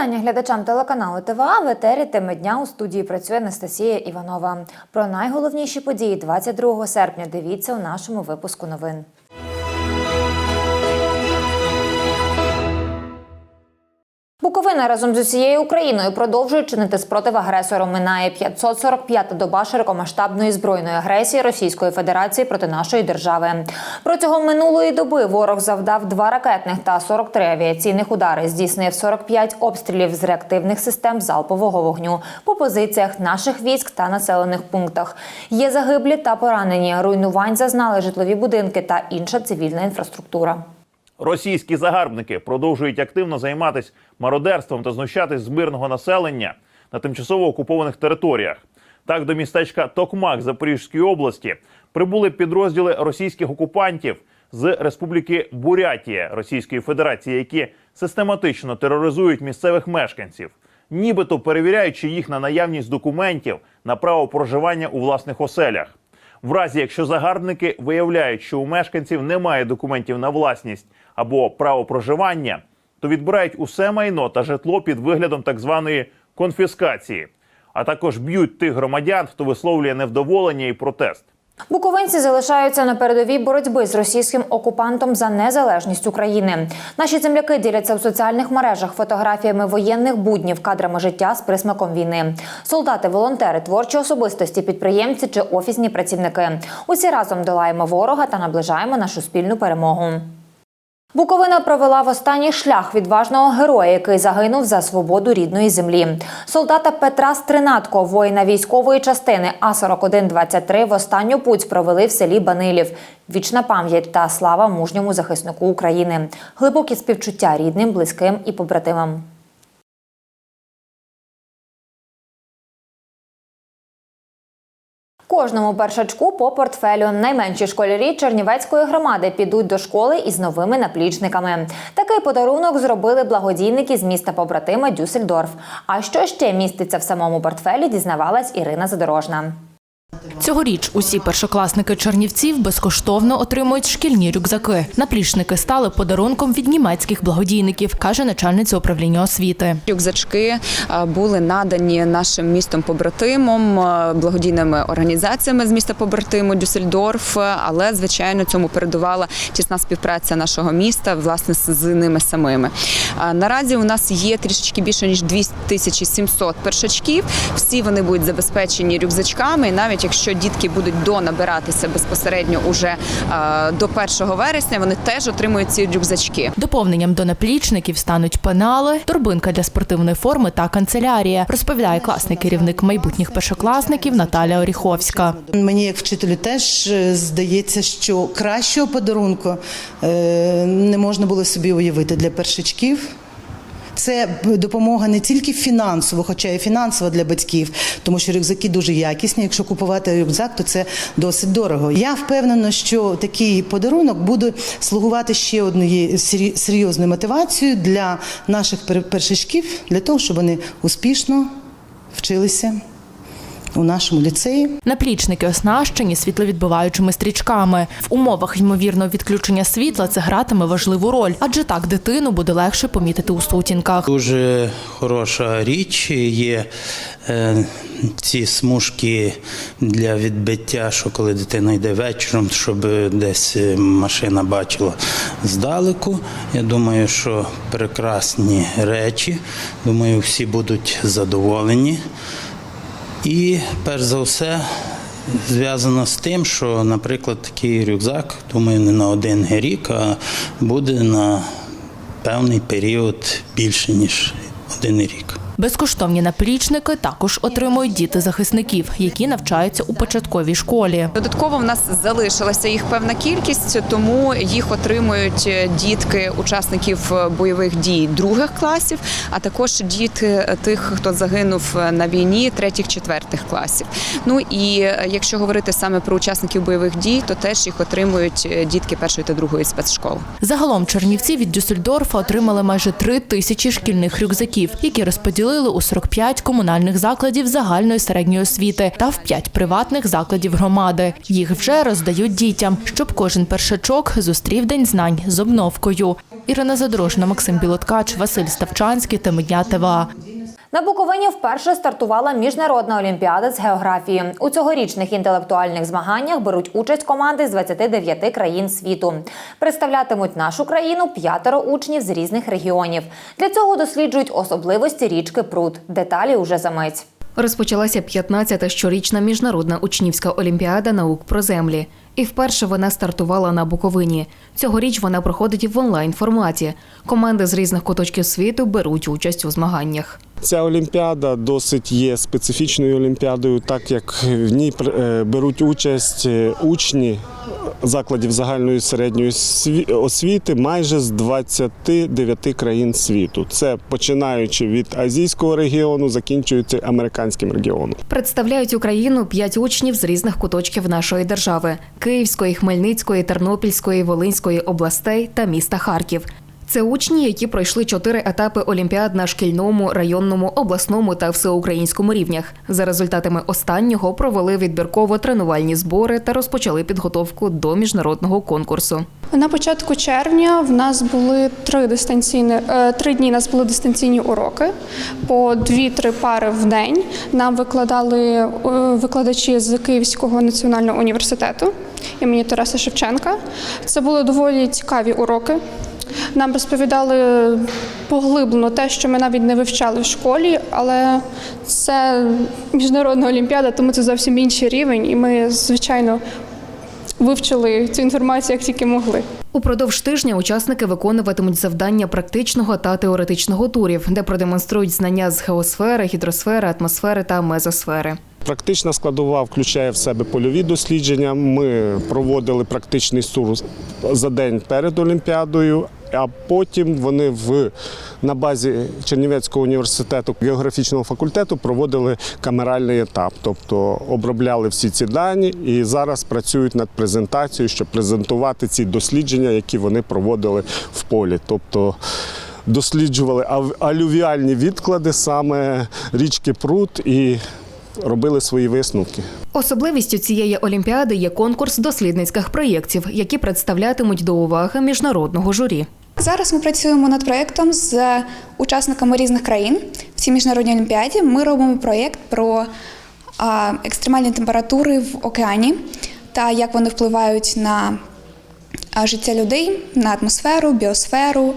Вітання глядачам телеканалу ТВА. В етері теми дня у студії працює Анастасія Іванова. Про найголовніші події 22 серпня. Дивіться у нашому випуску новин. Буковина разом з усією Україною продовжує чинити спротив агресору. Минає 545-та доба широкомасштабної збройної агресії Російської Федерації проти нашої держави. Протягом минулої доби ворог завдав два ракетних та 43 авіаційних удари. Здійснив 45 обстрілів з реактивних систем залпового вогню по позиціях наших військ та населених пунктах. Є загиблі та поранені. Руйнувань зазнали житлові будинки та інша цивільна інфраструктура. Російські загарбники продовжують активно займатися мародерством та знущатись з мирного населення на тимчасово окупованих територіях. Так, до містечка Токмак Запорізької області прибули підрозділи російських окупантів з Республіки Бурятія Російської Федерації, які систематично тероризують місцевих мешканців, нібито перевіряючи їх на наявність документів на право проживання у власних оселях. В разі, якщо загарбники виявляють, що у мешканців немає документів на власність або право проживання, то відбирають усе майно та житло під виглядом так званої конфіскації, а також б'ють тих громадян, хто висловлює невдоволення і протест. Буковинці залишаються на передовій боротьби з російським окупантом за незалежність України. Наші земляки діляться в соціальних мережах фотографіями воєнних буднів, кадрами життя з присмаком війни. Солдати, волонтери, творчі особистості, підприємці чи офісні працівники. Усі разом долаємо ворога та наближаємо нашу спільну перемогу. Буковина провела в останній шлях відважного героя, який загинув за свободу рідної землі. Солдата Петра Стринатко, воїна військової частини А 4123 в останню путь провели в селі Банилів. Вічна пам'ять та слава мужньому захиснику України. Глибокі співчуття рідним, близьким і побратимам. Кожному першачку по портфелю. Найменші школярі Чернівецької громади підуть до школи із новими наплічниками. Такий подарунок зробили благодійники з міста побратима Дюссельдорф. А що ще міститься в самому портфелі, дізнавалась Ірина Задорожна. Цьогоріч усі першокласники Чернівців безкоштовно отримують шкільні рюкзаки. Наплічники стали подарунком від німецьких благодійників, каже начальниця управління освіти. Рюкзачки е, були надані нашим містом побратимом, е, благодійними організаціями з міста побратиму Дюссельдорф, е, але звичайно цьому передувала тісна співпраця нашого міста власне з ними самими. Наразі у нас є трішечки більше ніж 2700 першачків. Всі вони будуть забезпечені рюкзачками. І навіть якщо дітки будуть донабиратися безпосередньо уже е, до 1 вересня, вони теж отримують ці рюкзачки. Доповненням до наплічників стануть пенали, торбинка для спортивної форми та канцелярія, розповідає класний керівник майбутніх першокласників Наталя Оріховська. Мені, як вчителю, теж е, здається, що кращого подарунку е, не можна було собі уявити для першачків. Це допомога не тільки фінансово, хоча і фінансова для батьків, тому що рюкзаки дуже якісні. Якщо купувати рюкзак, то це досить дорого. Я впевнена, що такий подарунок буде слугувати ще однією серйозною мотивацією для наших пер- першачків, для того, щоб вони успішно вчилися у нашому ліцеї. Наплічники оснащені світловідбиваючими стрічками. В умовах ймовірного відключення світла це гратиме важливу роль, адже так дитину буде легше помітити у сутінках. Дуже хороша річ. Є е, ці смужки для відбиття, що коли дитина йде вечором, щоб десь е, машина бачила здалеку. Я думаю, що прекрасні речі. Думаю, всі будуть задоволені. І перш за все. Зв'язано з тим, що, наприклад, такий рюкзак, думаю, не на один рік, а буде на певний період більше, ніж один рік. Безкоштовні наплічники також отримують діти захисників, які навчаються у початковій школі. Додатково в нас залишилася їх певна кількість, тому їх отримують е, дітки учасників е, бойових дій других класів, а також діти е, тих, хто загинув на війні третіх, четвертих класів. Ну і якщо говорити саме про учасників бойових дій, то теж їх отримують дітки першої та другої спецшкол. Загалом чернівці від Дюссельдорфа отримали майже три тисячі шкільних рюкзаків, які розподілили у 45 комунальних закладів загальної середньої освіти та в 5 приватних закладів громади. Їх вже роздають дітям, щоб кожен першачок зустрів день знань з обновкою. Ірина Задорожна, Максим Білоткач, Василь Ставчанський та Медня ТВА. На Буковині вперше стартувала міжнародна олімпіада з географії. У цьогорічних інтелектуальних змаганнях беруть участь команди з 29 країн світу. Представлятимуть нашу країну п'ятеро учнів з різних регіонів. Для цього досліджують особливості річки Прут. Деталі уже за мить. Розпочалася 15-та щорічна міжнародна учнівська олімпіада наук про землі. І вперше вона стартувала на Буковині. Цьогоріч вона проходить в онлайн форматі. Команди з різних куточків світу беруть участь у змаганнях. Ця олімпіада досить є специфічною олімпіадою, так як в ній е, беруть участь е, учні закладів загальної середньої сві- освіти майже з 29 країн світу. Це починаючи від азійського регіону, закінчуючи американським регіоном. Представляють Україну п'ять учнів з різних куточків нашої держави: Київської, Хмельницької, Тернопільської, Волинської областей та міста Харків. Це учні, які пройшли чотири етапи олімпіад на шкільному, районному, обласному та всеукраїнському рівнях. За результатами останнього провели відбірково-тренувальні збори та розпочали підготовку до міжнародного конкурсу. На початку червня в нас були три дистанційні е, три дні. У нас були дистанційні уроки по дві-три пари в день. Нам викладали е, викладачі з Київського національного університету імені Тараса Шевченка. Це були доволі цікаві уроки. Нам розповідали поглиблено те, що ми навіть не вивчали в школі, але це міжнародна олімпіада, тому це зовсім інший рівень, і ми, звичайно, вивчили цю інформацію як тільки могли. Упродовж тижня учасники виконуватимуть завдання практичного та теоретичного турів, де продемонструють знання з геосфери, гідросфери, атмосфери та мезосфери. Практична складова включає в себе польові дослідження. Ми проводили практичний тур за день перед Олімпіадою, а потім вони в на базі Чернівецького університету географічного факультету проводили камеральний етап, тобто обробляли всі ці дані і зараз працюють над презентацією, щоб презентувати ці дослідження, які вони проводили в полі. Тобто досліджували алювіальні відклади саме річки Прут і робили свої висновки. Особливістю цієї олімпіади є конкурс дослідницьких проєктів, які представлятимуть до уваги міжнародного журі. Зараз ми працюємо над проєктом з учасниками різних країн. В цій міжнародній олімпіаді ми робимо проєкт про екстремальні температури в океані та як вони впливають на життя людей, на атмосферу, біосферу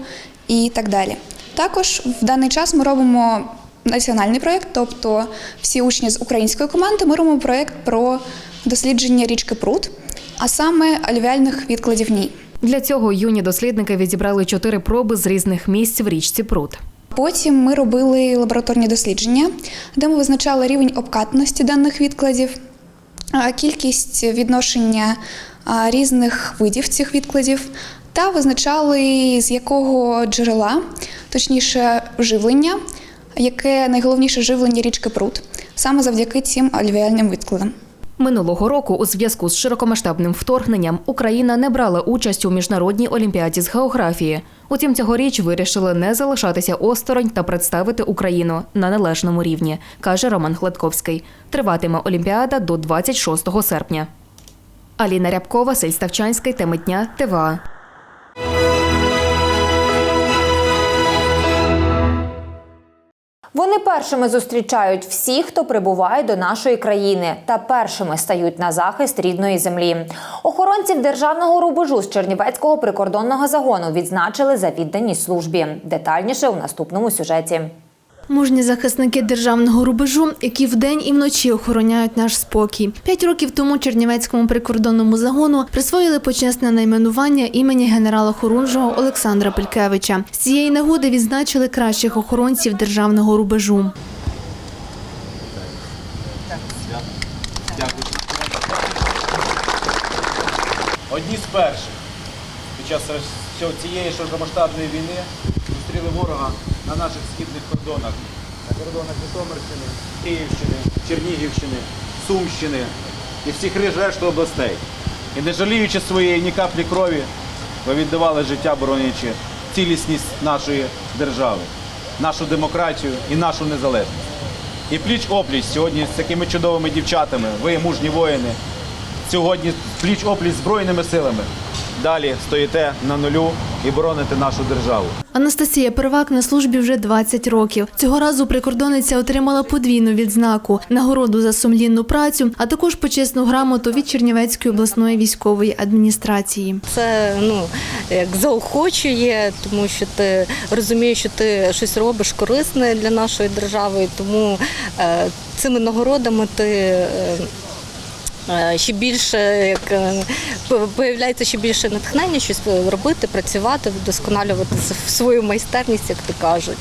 і так далі. Також в даний час ми робимо національний проєкт, тобто всі учні з української команди ми робимо проєкт про дослідження річки Прут, а саме алювіальних відкладів ній. Для цього юні дослідники відібрали чотири проби з різних місць в річці Прут. Потім ми робили лабораторні дослідження, де ми визначали рівень обкатності даних відкладів, кількість відношення різних видів цих відкладів та визначали, з якого джерела, точніше, живлення, яке найголовніше живлення річки Прут, саме завдяки цим алювіальним відкладам. Минулого року, у зв'язку з широкомасштабним вторгненням, Україна не брала участь у міжнародній олімпіаді з географії. Утім, цьогоріч вирішили не залишатися осторонь та представити Україну на належному рівні, каже Роман Гладковський. Триватиме олімпіада до 26 серпня. Аліна Рябкова, Василь Ставчанський, теми дня, ТВА. Вони першими зустрічають всіх, хто прибуває до нашої країни, та першими стають на захист рідної землі. Охоронців державного рубежу з Чернівецького прикордонного загону відзначили за відданість службі. Детальніше у наступному сюжеті. Мужні захисники державного рубежу, які вдень і вночі охороняють наш спокій. П'ять років тому Чернівецькому прикордонному загону присвоїли почесне найменування імені генерала Хорунжого Олександра Пелькевича. З цієї нагоди відзначили кращих охоронців державного рубежу. Одні з перших під час цієї широкомасштабної війни зустріли ворога на наших східних кордонах, на кордонах Житомирщини, Київщини, Чернігівщини, Сумщини і всіх решту областей. І не жаліючи своєї ні каплі крові, ви віддавали життя, боронячи цілісність нашої держави, нашу демократію і нашу незалежність. І пліч опліч сьогодні з такими чудовими дівчатами, ви мужні воїни, сьогодні пліч опліч збройними силами. Далі стоїте на нулю і боронити нашу державу. Анастасія Первак на службі вже 20 років. Цього разу прикордонниця отримала подвійну відзнаку нагороду за сумлінну працю, а також почесну грамоту від Чернівецької обласної військової адміністрації. Це ну як заохочує, тому що ти розумієш, що ти щось робиш корисне для нашої держави, тому е, цими нагородами ти. Е, е, Ще більше як е, появляється ще більше натхнення, щось робити, працювати, вдосконалювати свою майстерність, як то кажуть.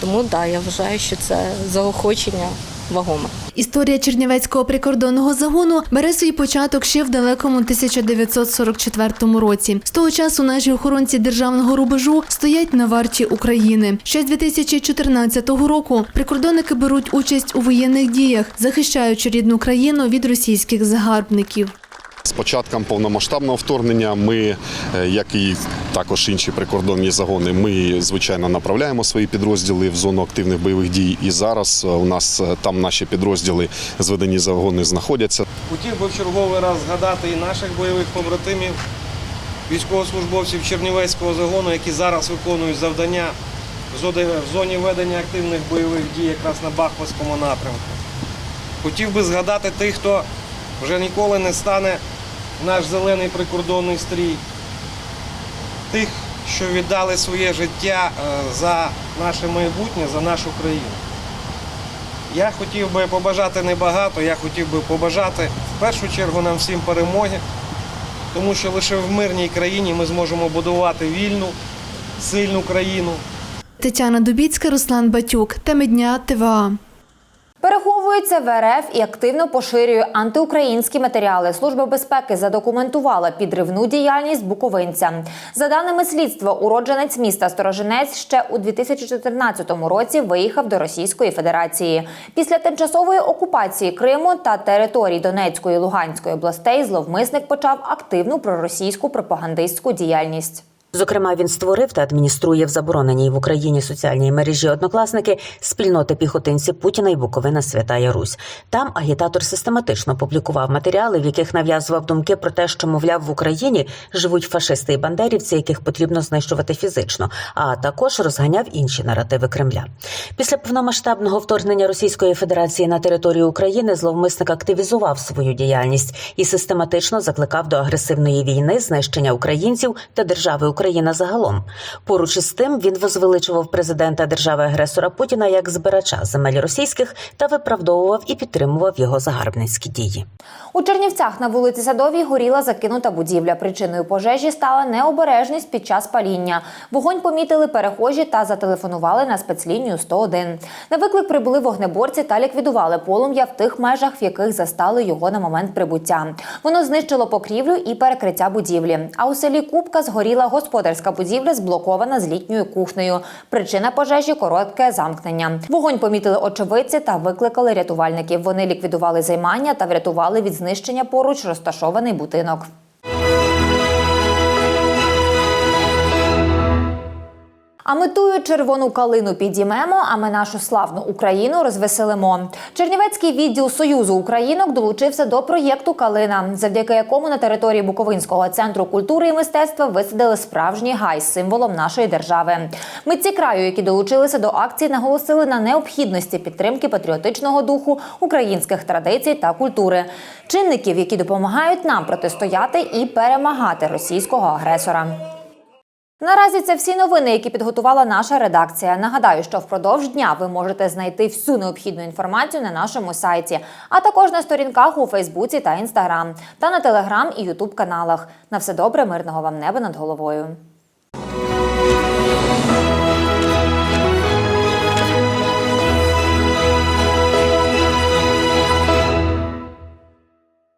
Тому да, я вважаю, що це заохочення вагоме. Історія Чернівецького прикордонного загону бере свій початок ще в далекому 1944 році. З того часу наші охоронці державного рубежу стоять на варті України. Ще з 2014 року прикордонники беруть участь у воєнних діях, захищаючи рідну країну від російських загарбників. З початком повномасштабного вторгнення ми, е, як і також інші прикордонні загони, ми звичайно направляємо свої підрозділи в зону активних бойових дій. І зараз е, у нас е, там наші підрозділи зведені загони знаходяться. Хотів би в черговий раз згадати і наших бойових побратимів, військовослужбовців Чернівецького загону, які зараз виконують завдання в зоні- ведення активних бойових дій якраз на Бахмутському напрямку. Хотів би згадати тих, хто вже ніколи не стане наш зелений прикордонний стрій, тих, що віддали своє життя е, за наше майбутнє, за нашу країну. Я хотів би побажати небагато, я хотів би побажати в першу чергу нам всім перемоги, тому що лише в мирній країні ми зможемо будувати вільну, сильну країну. Тетяна Дубіцька, Руслан Батюк. Теми дня ТВА. Переховується в РФ і активно поширює антиукраїнські матеріали. Служба безпеки задокументувала підривну діяльність буковинця. За даними слідства, уродженець міста Сторожинець ще у 2014 році виїхав до Російської Федерації. Після тимчасової окупації Криму та територій Донецької і Луганської областей зловмисник почав активну проросійську пропагандистську діяльність. Зокрема, він створив та адмініструє в забороненій в Україні соціальній мережі однокласники спільноти піхотинців Путіна і Буковина Святая Русь. Там агітатор систематично публікував матеріали, в яких нав'язував думки про те, що мовляв в Україні живуть фашисти і бандерівці, яких потрібно знищувати фізично, а також розганяв інші наративи Кремля. Після повномасштабного вторгнення Російської Федерації на територію України зловмисник активізував свою діяльність і систематично закликав до агресивної війни, знищення українців та держави Україна загалом. Поруч із тим він возвеличував президента держави-агресора Путіна як збирача земель російських та виправдовував і підтримував його загарбницькі дії. У Чернівцях на вулиці Садовій горіла закинута будівля. Причиною пожежі стала необережність під час паління. Вогонь помітили перехожі та зателефонували на спецлінію 101. На виклик прибули вогнеборці та ліквідували полум'я в тих межах, в яких застали його на момент прибуття. Воно знищило покрівлю і перекриття будівлі. А у селі Кубка згоріла господарська будівля, зблокована з літньою кухнею. Причина пожежі коротке замкнення. Вогонь помітили очевидці та викликали рятувальників. Вони ліквідували займання та врятували від знищення поруч розташований будинок. А метую червону калину підіймемо, а ми нашу славну Україну розвеселимо. Чернівецький відділ Союзу Українок долучився до проєкту Калина, завдяки якому на території Буковинського центру культури і мистецтва висадили справжній гай з символом нашої держави. Митці краю, які долучилися до акції, наголосили на необхідності підтримки патріотичного духу, українських традицій та культури, чинників, які допомагають нам протистояти і перемагати російського агресора. Наразі це всі новини, які підготувала наша редакція. Нагадаю, що впродовж дня ви можете знайти всю необхідну інформацію на нашому сайті, а також на сторінках у Фейсбуці та Інстаграм, та на Телеграм і Ютуб каналах. На все добре, мирного вам неба над головою.